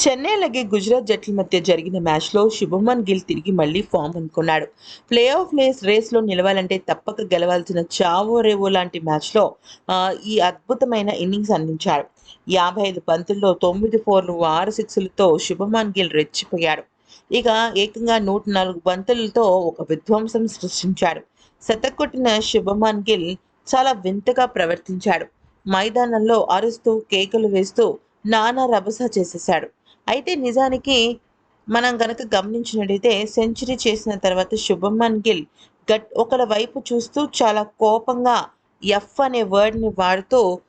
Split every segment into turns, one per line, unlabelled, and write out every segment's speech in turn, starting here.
చెన్నై అలాగే గుజరాత్ జట్ల మధ్య జరిగిన మ్యాచ్లో శుభమన్ గిల్ తిరిగి మళ్ళీ ఫామ్ అనుకున్నాడు ప్లే ఆఫ్ రేస్ రేస్లో నిలవాలంటే తప్పక గెలవాల్సిన చావో రేవో లాంటి మ్యాచ్లో ఈ అద్భుతమైన ఇన్నింగ్స్ అందించాడు. యాభై ఐదు పంతుల్లో తొమ్మిది ఫోర్లు ఆరు సిక్స్లతో శుభమన్ గిల్ రెచ్చిపోయాడు. ఇక ఏకంగా నూట నాలుగు బంతులతో ఒక విధ్వంసం సృష్టించాడు. శతకొట్టిన శుభమన్ గిల్ చాలా వింతగా ప్రవర్తించాడు. మైదానంలో అరుస్తూ కేకలు వేస్తూ నానా రభస చేసేశాడు. అయితే నిజానికి మనం గనక గమనించినట్టయితే సెంచరీ చేసిన తర్వాత శుభమన్ గిల్ గట్ ఒకళ్ళ వైపు చూస్తూ చాలా కోపంగా ఎఫ్ అనే వర్డ్ని వాడుతూ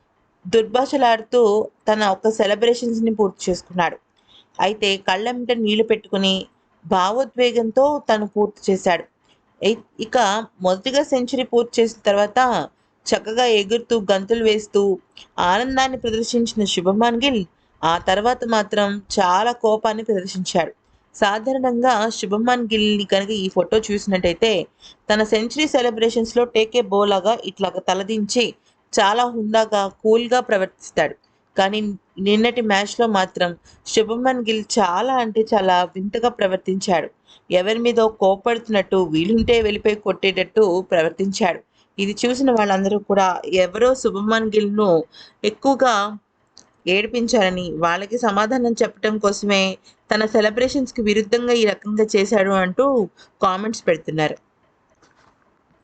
దుర్భాషలాడుతూ తన ఒక సెలబ్రేషన్స్ని పూర్తి చేసుకున్నాడు. అయితే కళ్ళమిట నీళ్ళు పెట్టుకుని భావోద్వేగంతో తను పూర్తి చేశాడు. ఇ- ఇక మొదటిగా సెంచరీ పూర్తి చేసిన తర్వాత చక్కగా ఎగురుతూ గంతులు వేస్తూ ఆనందాన్ని ప్రదర్శించిన శుభమాన్ గిల్ ఆ తర్వాత మాత్రం చాలా కోపాన్ని ప్రదర్శించాడు. సాధారణంగా శుభమన్ గిల్ని కనుక ఈ ఫోటో చూసినట్టయితే తన సెంచరీ సెలబ్రేషన్స్లో టేకే బోలాగా ఇట్లా తలదించి చాలా హుందాగా కూల్గా ప్రవర్తిస్తాడు. కానీ నిన్నటి మ్యాచ్లో మాత్రం శుభమన్ గిల్ చాలా అంటే చాలా వింతగా ప్రవర్తించాడు. ఎవరి మీద కోపడుతున్నట్టు వీలుంటే వెళ్ళిపోయి కొట్టేటట్టు ప్రవర్తించాడు. ఇది చూసిన వాళ్ళందరూ కూడా ఎవరో శుభమన్ గిల్ను ఎక్కువగా ఏడిపించారని వాళ్ళకి సమాధానం చెప్పడం కోసమే తన సెలబ్రేషన్స్కి విరుద్ధంగా ఈ రకంగా చేశాడు అంటూ కామెంట్స్ పెడుతున్నారు.